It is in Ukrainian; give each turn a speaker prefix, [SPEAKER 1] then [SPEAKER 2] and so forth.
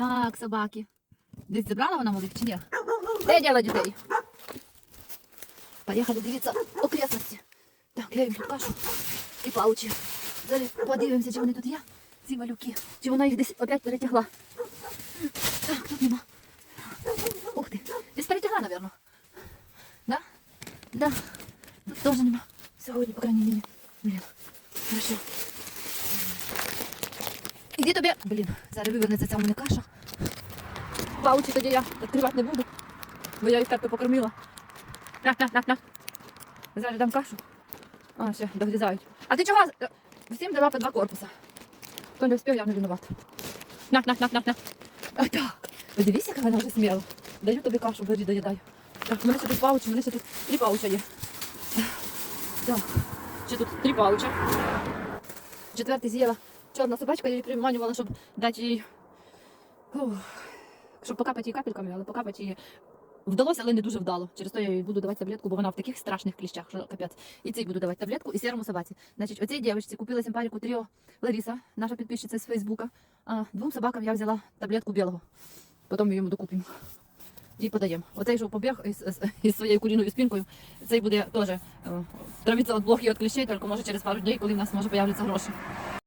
[SPEAKER 1] Так, собаки. Десь зібрала вона малих чи ні? Де діло дітей? Поїхали дивитися окресності. Так, я їм кашу і паучі. Зараз подивимося, чи вони тут є, ці малюки. Чи вона їх десь опять перетягла. Так, тут нема. Ух ти. Десь перетягла, напевно. Да? Да. Тут теж нема. Сьогодні, по крайній мірі. Блін. Хорошо. Іди тобі. Блін, зараз вивернеться ця в мене каша. Паучі тоді я відкривати не буду, бо я їх так покормила. На, на, на, на. Зараз дам кашу. А, все, догрізають. А ти чого? Всім дала по два корпуса. Хто не встиг, я не винуват. На, на, на, на, на. А так. Ви яка вона вже сміла. Даю тобі кашу, бери, доїдай. Так, у мене ще тут паучі, у мене ще тут три пауча є. Так, ще тут три пауча. Четвертий з'їла. Чорна собачка, я її приманювала, щоб дати їй. Ух, щоб покапати її капельками, але покапати її вдалося, але не дуже вдало. Через то я їй буду давати таблетку, бо вона в таких страшних кліщах, що капець. І цій буду давати таблетку і серому собаці. Значить, оцій дівчинці купила симпаріку Тріо Лариса, наша підписчиця з Фейсбука. А двом собакам я взяла таблетку білого. Потім йому докупимо. І подаємо. Оцей, що побіг із, із, із своєю куріною спінкою, цей буде теж е, травитися від блох і від кліщей, тільки може через пару днів, коли в нас може появляться гроші.